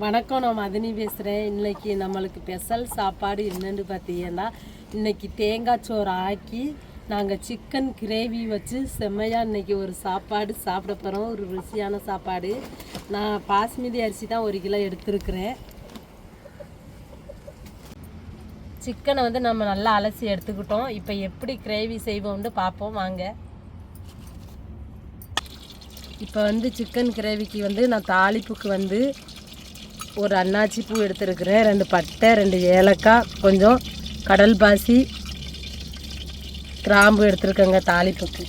வணக்கம் நான் மதினி பேசுகிறேன் இன்றைக்கி நம்மளுக்கு ஸ்பெஷல் சாப்பாடு என்னென்னு பார்த்தீங்கன்னா இன்றைக்கி தேங்காய் சோறு ஆக்கி நாங்கள் சிக்கன் கிரேவி வச்சு செம்மையாக இன்றைக்கி ஒரு சாப்பாடு சாப்பிட போகிறோம் ஒரு ருசியான சாப்பாடு. நான் பாஸ்மதி அரிசி தான் ஒரு கிலோ எடுத்துருக்குறேன். சிக்கனை வந்து நம்ம நல்லா அலசி எடுத்துக்கிட்டோம். இப்போ எப்படி கிரேவி செய்வோம்னு பார்ப்போம். வாங்க. இப்போ வந்து சிக்கன் கிரேவிக்கு வந்து நான் தாளிப்புக்கு வந்து ஒரு அன்னாச்சி பூ எடுத்துருக்குறேன். ரெண்டு பட்டை ரெண்டு ஏலக்காய் கொஞ்சம் கடல் பாசி கிராம்பு எடுத்துருக்கேங்க தாளிப்புக்கு.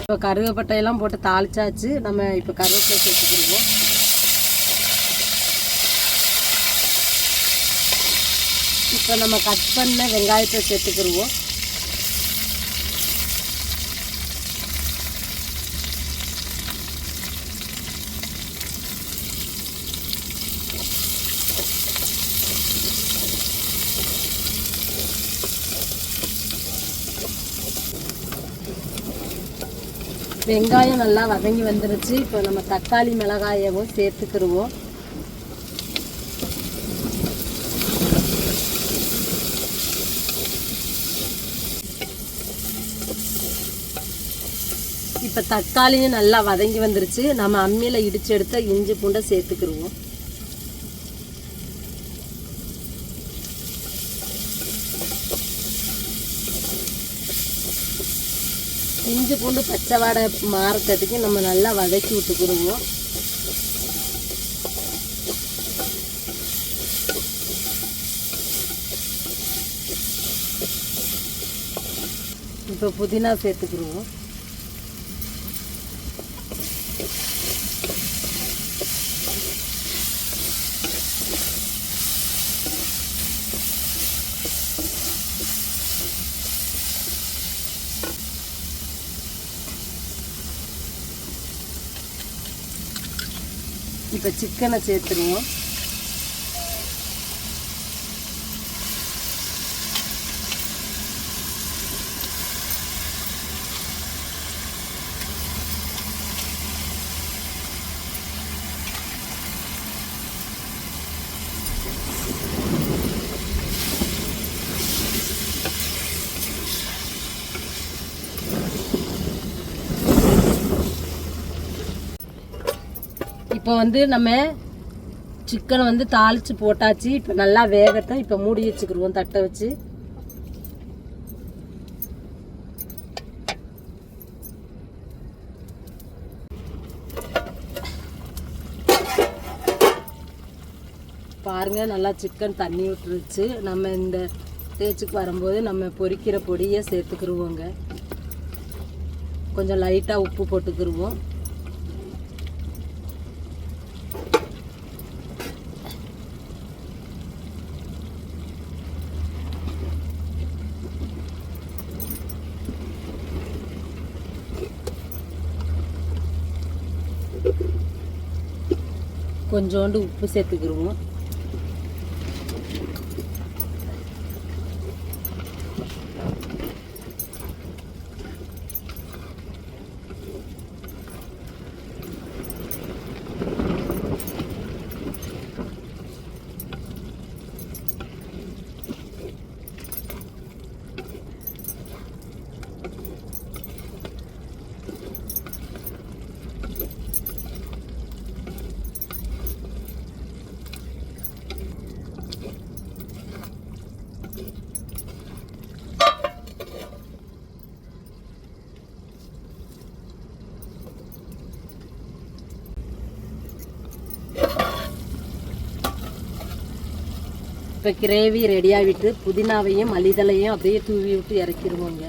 இப்போ கருவேப்பட்டையெல்லாம் போட்டு தாளிச்சாச்சு. நம்ம இப்போ கருவேப்பிலை சேர்த்துக்கிடுவோம் இப்போ நம்ம கட் பண்ண வெங்காயத்தை சேர்த்துக்கிடுவோம் வெங்காயம் நல்லா வதங்கி வந்துருச்சு. இப்போ நம்ம தக்காளி மிளகாயவும் சேர்த்துக்கிடுவோம் இப்போ தக்காளியும் நல்லா வதங்கி வந்துருச்சு. நம்ம அம்மியில் இடித்து எடுத்த இஞ்சி பூண்டை சேர்த்துக்கிடுவோம் இஞ்சி பூண்டு பச்சை வாடை மாறத்ததுக்கு நம்ம நல்லா வதக்கி விட்டுக்கிடுவோம். இப்போ புதினா சேர்த்துக்கிடுவோம். இப்போ சிக்கனை சேர்த்துருவோம். வந்து நம்ம சிக்கனை வந்து தாளித்து போட்டாச்சு. இப்போ நல்லா வேகட்டும். இப்போ மூடி வச்சுக்கிடுவோம் தட்டை வச்சு. பாருங்க நல்லா சிக்கன் தண்ணி விட்டுருச்சு. நம்ம இந்த தேய்ச்சிக்கு வரும்போது நம்ம பொரிக்கிற பொடியை சேர்த்துக்கிடுவோங்க கொஞ்சம் லைட்டாக உப்பு போட்டுக்கிடுவோம் கொஞ்சோண்டு உப்பு சேர்த்துக்கிருவோம். இப்போ கிரேவி ரெடியாகிட்டு புதினாவையும் மல்லிதலையும் அப்படியே தூவி விட்டு இறக்கிடுவோங்க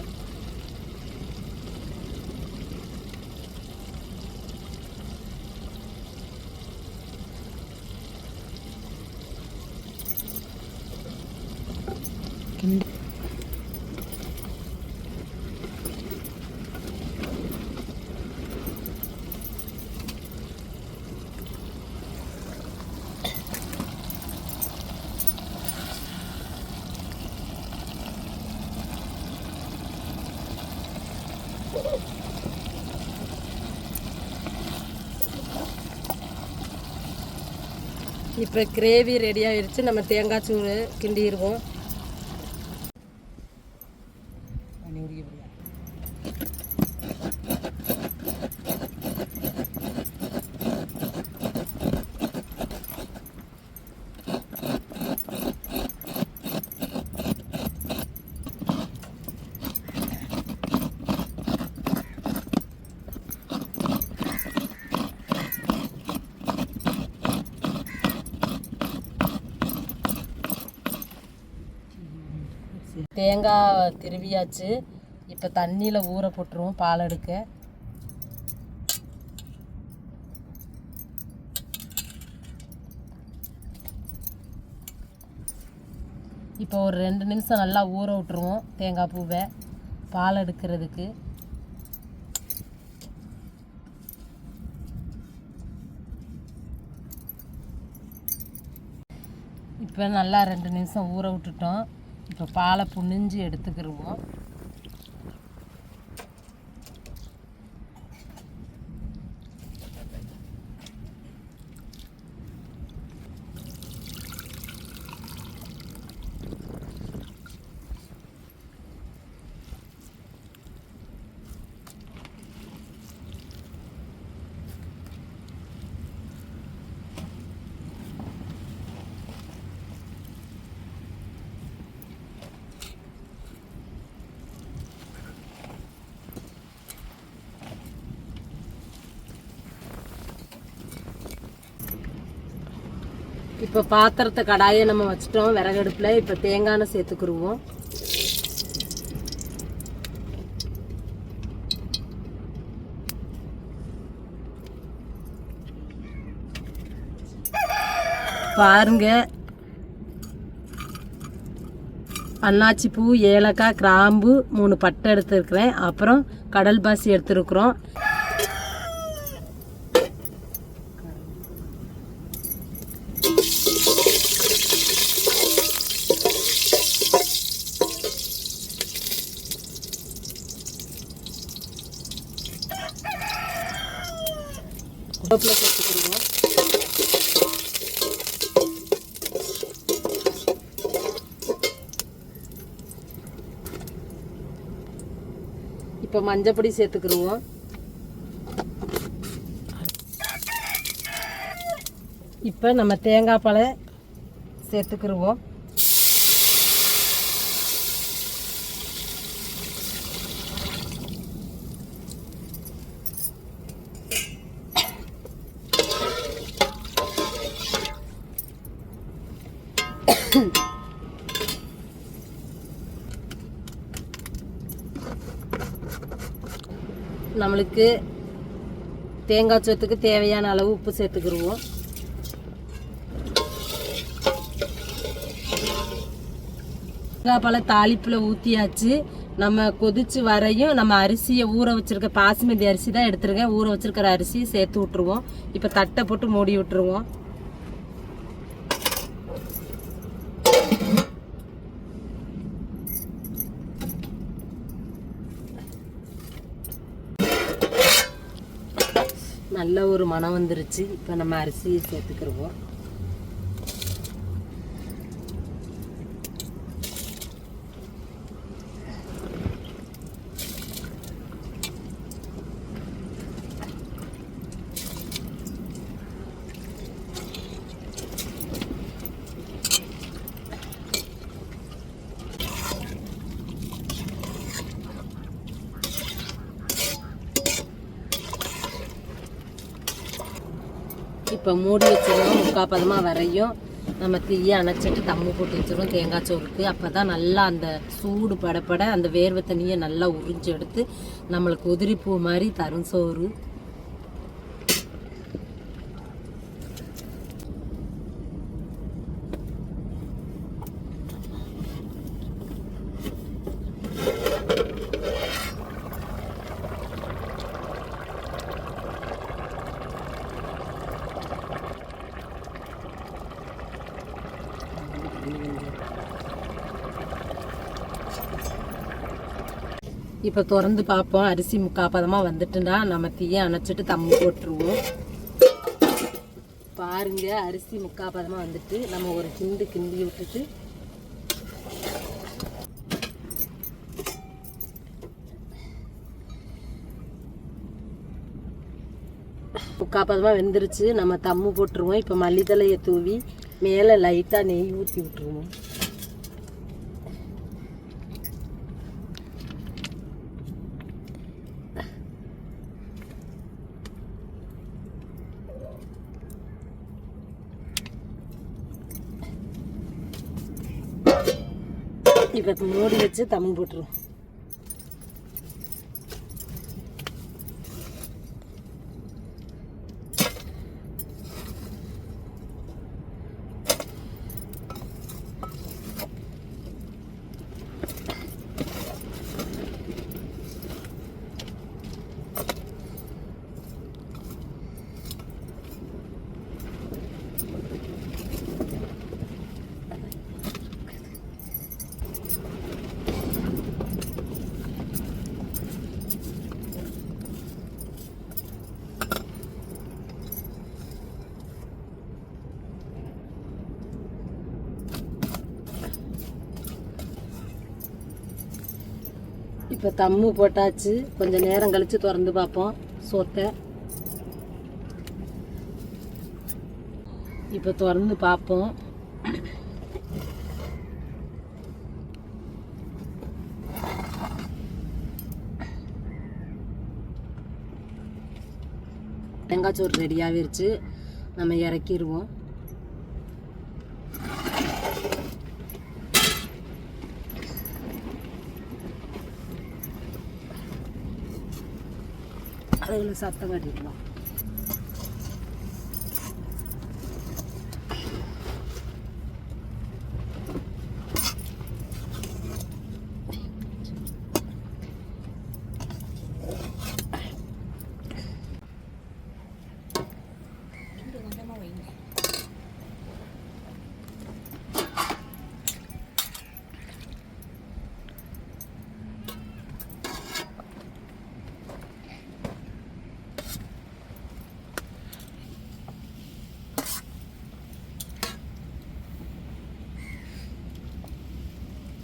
இப்போ கிரேவி ரெடி ஆயிடுச்சு நம்ம தேங்காய் சூறு கிண்டிடுவோம் தேங்காய் திருவியாச்சு. இப்போ தண்ணியில் ஊற போட்டுருவோம் பால் எடுக்க. இப்போ ஒரு ரெண்டு நிமிஷம் நல்லா ஊற விட்டுருவோம் தேங்காய் பூவை பால் எடுக்கிறதுக்கு. இப்போ நல்லா ரெண்டு நிமிஷம் ஊற விட்டுட்டோம். இப்போ பாலை புழிஞ்சு எடுத்துக்கிருவோம் இப்போ பாத்திரத்தை கடாயை நம்ம வச்சிட்டோம் விறகடுப்பில். இப்போ தேங்காய் சேர்த்துக்குருவோம். பாருங்க. அன்னாச்சி பூ ஏலக்காய் கிராம்பு மூணு பட்டை எடுத்துருக்குறேன். அப்புறம் கடல் பாசி எடுத்துருக்குறோம். கருவேப்பிலை சேர்த்துக்கிடுவோம் இப்போ மஞ்சப்பொடி சேர்த்துக்கிடுவோம் இப்போ நம்ம தேங்காய் பழ சேர்த்துக்கிடுவோம் நம்மளுக்கு தேங்காய் சோத்துக்கு தேவையான அளவு உப்பு சேர்த்துக்கிடுவோம் தேங்காய் பழ தாளிப்பில் ஊற்றியாச்சு நம்ம கொதிச்சு வரையும் நம்ம அரிசியை ஊற வச்சிருக்க பாசுமதி அரிசி தான் எடுத்துருக்கேன். ஊற வச்சிருக்கிற அரிசியை சேர்த்து விட்ருவோம் இப்போ தட்டை போட்டு மூடி விட்டுருவோம் நல்ல ஒரு மனம் வந்துருச்சு. இப்போ நம்ம அரிசியை சேர்த்துக்கிருவோம். இப்போ மூடி வச்சிருவோம் முக்கால் பதமாக வரையும் நம்ம தீயை அணைச்சிட்டு தம்மு போட்டு வச்சிருவோம் தேங்காய் சோறுக்கு. அப்போ தான் நல்லா அந்த சூடு படப்பட அந்த வேர்வை தண்ணியை நல்லா உறிஞ்சு எடுத்து நம்மளுக்கு உதிரி பூ மாதிரி தரும் சோறு. இப்போ திறந்து பார்ப்போம் அரிசி முக்கால் பதமாக வந்துட்டுனா நம்ம தீயை அணைச்சிட்டு தம்மு போட்டுருவோம். பாருங்க அரிசி முக்காப்பதமாக வந்துட்டு நம்ம ஒரு கிண்டு கிண்டி விட்டுட்டு. முக்காப்பதமாக வெந்துருச்சு. நம்ம தம்மு போட்டுருவோம். இப்போ மல்லித்தலையை தூவி மேலே லைட்டாக நெய் ஊற்றி விட்டுருவோம். இப்போ மூடி வச்சு தம்மு போட்டுருவோம். இப்போ தம்மு போட்டாச்சு. கொஞ்சம் நேரம் கழித்து திறந்து பார்ப்போம். சோத்தை. இப்போ திறந்து பார்ப்போம். தேங்காய் சோறு ரெடியாகிருச்சு நம்ம இறக்கிடுவோம் அதில் சத்தம் கட்டிக்கலாம்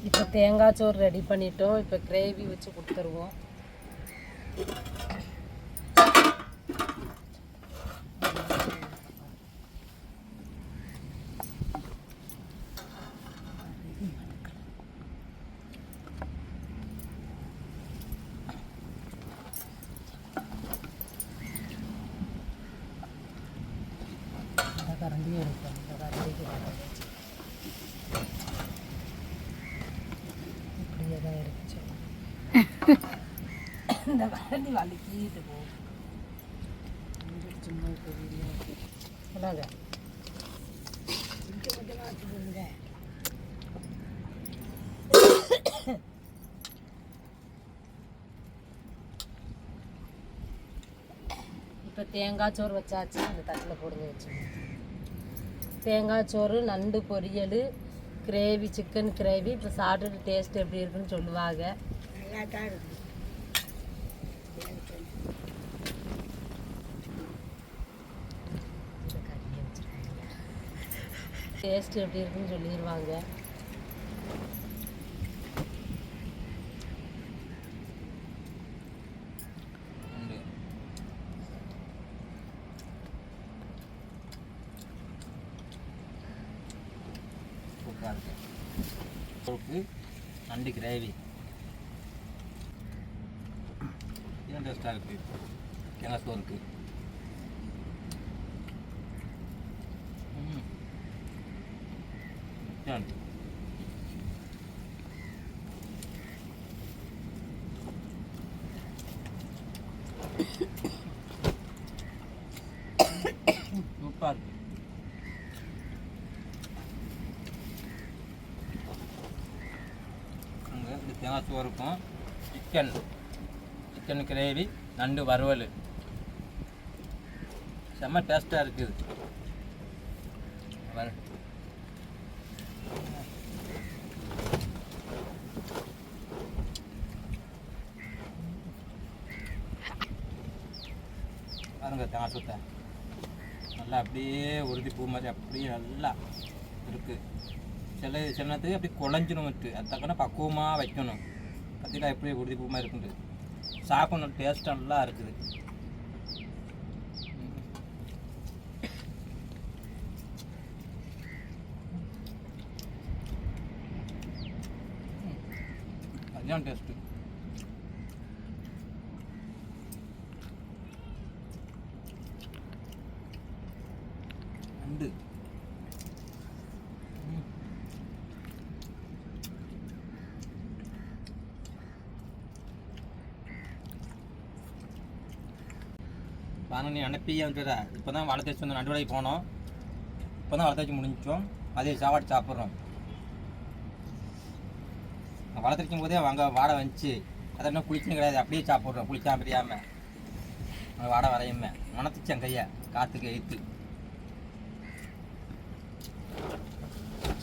இப்போ தேங்காய் சோறு ரெடி பண்ணிட்டோம். இப்போ கிரேவி வச்சு கொடுத்துருவோம் இந்த கரண்டி எடுப்போம் இந்த கரண்டிக்கு கரண்டி வச்சு. இப்படியே தான் இருந்துச்சு இந்த கரண்டி வலிக்கிட்டு போகும் சும்மா இப்போ சொல்லாத இப்போ தேங்காய் சோறு வச்சாச்சு இந்த தட்டில் போடுங்க வச்சு தேங்காய் சோறு நண்டு பொரியல் கிரேவி சிக்கன் கிரேவி இப்போ சாப்பிட்டுட்டு டேஸ்ட் எப்படி இருக்குன்னு சொல்லுவாங்க. டேஸ்ட் எப்படி இருக்குன்னு சொல்லிடுவாங்க சூப்பராக இருக்கு சோப்பு நண்டு கிரேவி ஏன் டேஸ்ட்டாக இருக்கு தேங்காய் சோறுக்கு ம். ஏன்? சூப்பராக இருக்கு அங்கே இந்த இருக்கும் சிக்கன் சிக்கன் கிரேவி நண்டு வறுவல். செம்ம டேஸ்ட்டாக இருக்குது பாருங்க தேங்காய் சுத்த. நல்லா அப்படியே உறுதி பூ மாதிரி அப்படியே நல்லா இருக்குது சில சில நேரத்துக்கு அப்படியே குழஞ்சிடும் விட்டு அது பக்குவமாக வைக்கணும். கத்திரிக்காய் எப்படி உறுதி பூ இருக்குது சாப்பிடணும் டேஸ்ட் நல்லா இருக்குது. அதுதான் டேஸ்ட்டு நண்டு. ஆனால் நீ அனுப்பி வந்துடுறா இப்போ தான் வளர்த்து வச்சு வந்து போனோம். இப்போ தான் வளர்த்து வச்சு முடிஞ்சோம் அதே சாப்பாடு சாப்பிட்றோம். வளர்த்துருக்கும் போதே அங்கே வாடை வந்துச்சு. அதை என்ன குளிச்சுன்னு கிடையாது. அப்படியே சாப்பிட்றோம். குளிக்காம பிரியாமல் வாடை வரையுமே. மணத்துச்சேன் கையை. காற்றுக்கு எய்த்து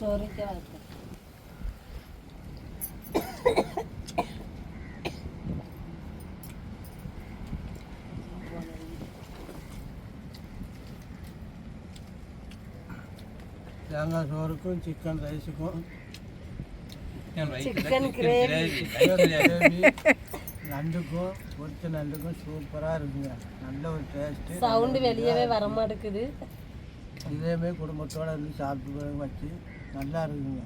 சோறிக்க வைக்க தேங்காய் சோறுக்கும் சிக்கன் ரைஸுக்கும் சிக்கன். கிரேவி நண்டுக்கும் பொரிச்ச நண்டுக்கும் சூப்பராக இருக்குங்க. நல்ல ஒரு டேஸ்ட்டு சவுண்டு வெளியவே வர மாட்டேங்குது இதேமாரி குடும்பத்தோடு இருந்து சாப்பிட்டு வச்சு. நல்லா இருக்குங்க.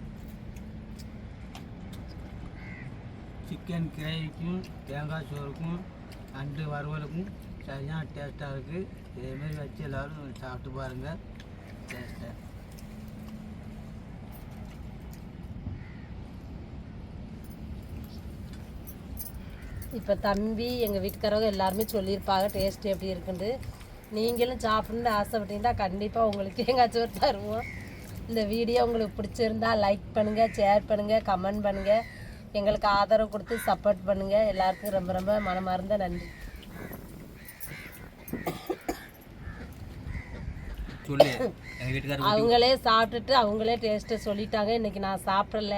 சிக்கன் கிரேவிக்கும் தேங்காய் சோறுக்கும் நண்டு வறுவலுக்கும் சரியான டேஸ்ட்டாக இருக்குது இதேமாரி வச்சு எல்லோரும் சாப்பிட்டு பாருங்கள் டேஸ்ட்டாக இப்போ தம்பி எங்கள் வீட்டுக்காரவங்க எல்லாருமே சொல்லியிருப்பாங்க டேஸ்ட் எப்படி இருக்குன்னு நீங்களும் சாப்பிடணுன்னு ஆசைப்பட்டீங்கன்னா கண்டிப்பாக உங்களுக்கு தேங்காய் சோறு தருவோம். இந்த வீடியோ உங்களுக்கு பிடிச்சிருந்தா லைக் பண்ணுங்கள் ஷேர் பண்ணுங்கள் கமெண்ட் பண்ணுங்கள் எங்களுக்கு ஆதரவு கொடுத்து சப்போர்ட் பண்ணுங்கள் எல்லாருக்கும் ரொம்ப ரொம்ப மனமார்ந்த நன்றி. அவங்களே சாப்பிட்டுட்டு அவங்களே டேஸ்ட்டை சொல்லிட்டாங்க. இன்னைக்கு நான் சாப்பிடல.